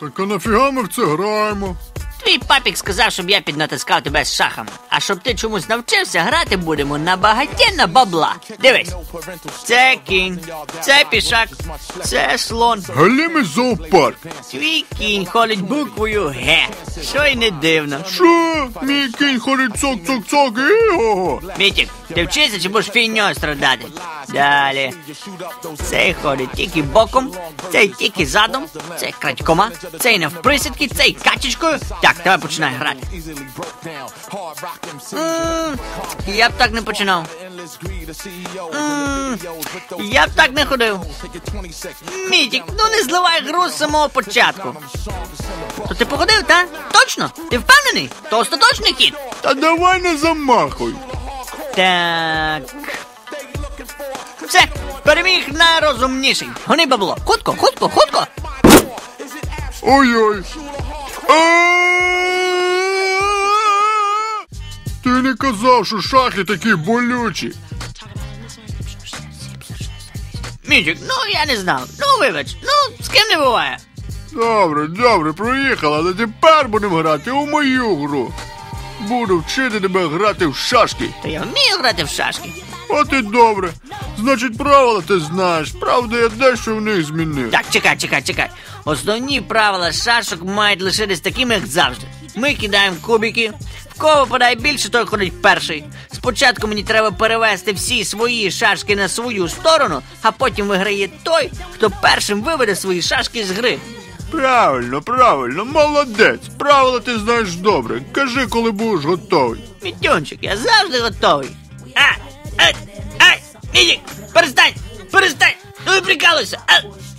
Так а нафіга ми в це граємо? Твій папік сказав, щоб я піднатискав тебе з шахами. А щоб ти чомусь навчився, грати будемо на багатєнна бабла. Дивись. Це кінь, це пішак, це слон. Галімий зоопарк. Твій кінь ходить буквою Г. Що й не дивно. Що? Мій кінь ходить цок-цок-цок і його. Мітік, ти вчишся чи будеш фігньою страдати? Далі. Цей ходить тільки боком, цей тільки задом, цей крадькома, цей навприсідки, цей качечкою. Так, давай починай грати. М, Я б так не починав. М, Я б так не ходив. Мітік, ну не зливай гру з самого початку. То ти походив, та? Точно? Ти впевнений? То остаточний хід? Та давай не замахуй. Так. Все, переміг найрозумніший. Гони бабло. Хутко, хутко, хутко. Ой-ой. Ти не казав, що шахи такі болючі. Мітік, ну я не знав. Ну вибач, ну з ким не буває. Добре, добре, проїхала, але тепер будемо грати у мою гру. Буду вчити тебе грати в шашки. Та я вмію грати в шашки. От і добре. Значить, правила ти знаєш. Правда, я дещо в них змінив. Так, чекай, чекай, чекай. Основні правила шашок мають лишитись такими, як завжди. Ми кидаємо кубики. Кого випадає більше, той ходить перший. Спочатку мені треба перевести всі свої шашки на свою сторону, а потім виграє той, хто першим виведе свої шашки з гри. Правильно, правильно, молодець. Правила ти знаєш добре. Кажи, коли будеш готовий. Мітюнчик, я завжди готовий. А, ай, ай, Мідік, перестань, перестань, ну і прикалуйся. А,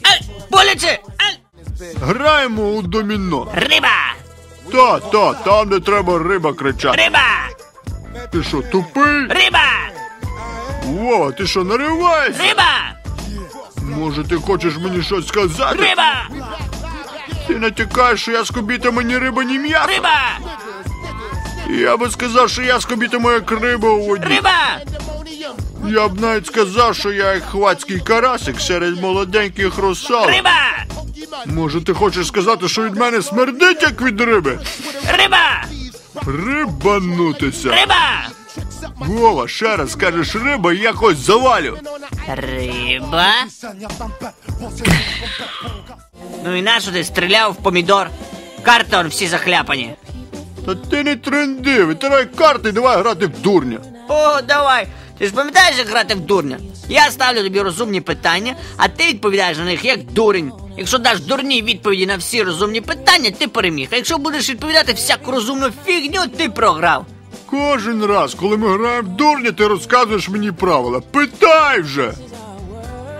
ай, боляче, ай. Граємо у доміно. Риба, Та, та, там, де треба риба кричати. риба, Ти що, тупий? риба, Вова, ти що, нариваєшся? риба, Може, ти хочеш мені щось сказати? риба, Ти натякаєш, що я скобіта мені риба ні м'ясо? риба, Я би сказав, що я скобітиму як риба у воді. риба. Я б навіть сказав, що я як хвацький карасик серед молоденьких русалок. Риба! Може, ти хочеш сказати, що від мене смердить, як від риби? Риба! Рибанутися. Риба! Вова, ще раз скажеш риба, і я когось завалю. Риба? Ну і нащо ти стріляв в помідор? Карти он всі захляпані. Та ти не тренди, витирай карти і давай грати в дурня. О, давай. Ти ж пам'ятаєш, як грати в дурня? Я ставлю тобі розумні питання, а ти відповідаєш на них як дурень. Якщо даш дурні відповіді на всі розумні питання, ти переміг. А якщо будеш відповідати всяку розумну фігню, ти програв. Кожен раз, коли ми граємо в дурня, ти розказуєш мені правила. Питай вже!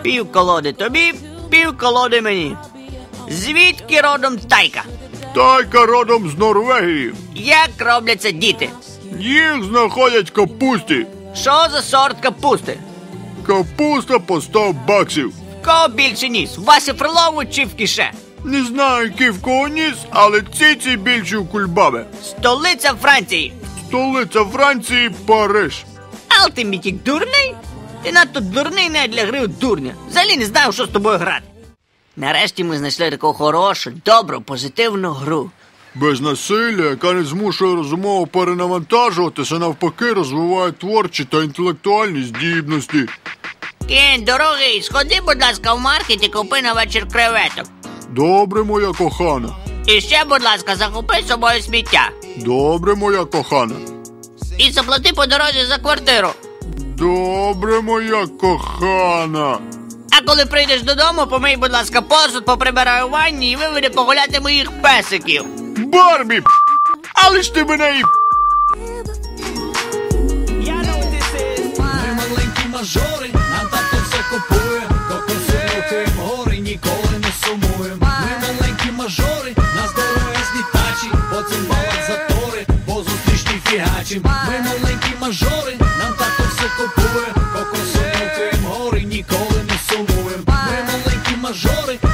Пів колоди тобі, пів колоди мені. Звідки родом тайка? Тайка родом з Норвегії. Як робляться діти? Їх знаходять в капусті. Що за сорт капусти? Капуста по 100 баксів. В Кого більше ніс? В Васі Фролову чи в кіше? Не знаю, який в кого ніс, але ціці більші у кульбаби. Столиця Франції. Столиця Франції Париж. Але ти мітік дурний? Ти надто дурний не для гри у дурня. Взагалі не знаю, що з тобою грати. Нарешті ми знайшли таку хорошу, добру, позитивну гру. Без насилля, яка не змушує розумово перенавантажуватися, навпаки, розвиває творчі та інтелектуальні здібності. Кінь, дорогий, сходи, будь ласка, в маркет і купи на вечір креветок. Добре, моя кохана. І ще, будь ласка, захопи з собою сміття. Добре, моя кохана. І заплати по дорозі за квартиру. Добре, моя кохана. А коли прийдеш додому, помий, будь ласка, посуд, поприбирай у ванні і виведи погуляти моїх песиків. Барбі! Але ж ти мене і... Я Ми маленькі мажори, нам тато все купує, до концерту гори ніколи не сумуємо. Ми маленькі мажори, нас дорогесні тачі, бо цим затори, бо фігачі. Ми маленькі мажори, нам тато все купує, до концерту гори ніколи не сумуємо. Ми маленькі мажори.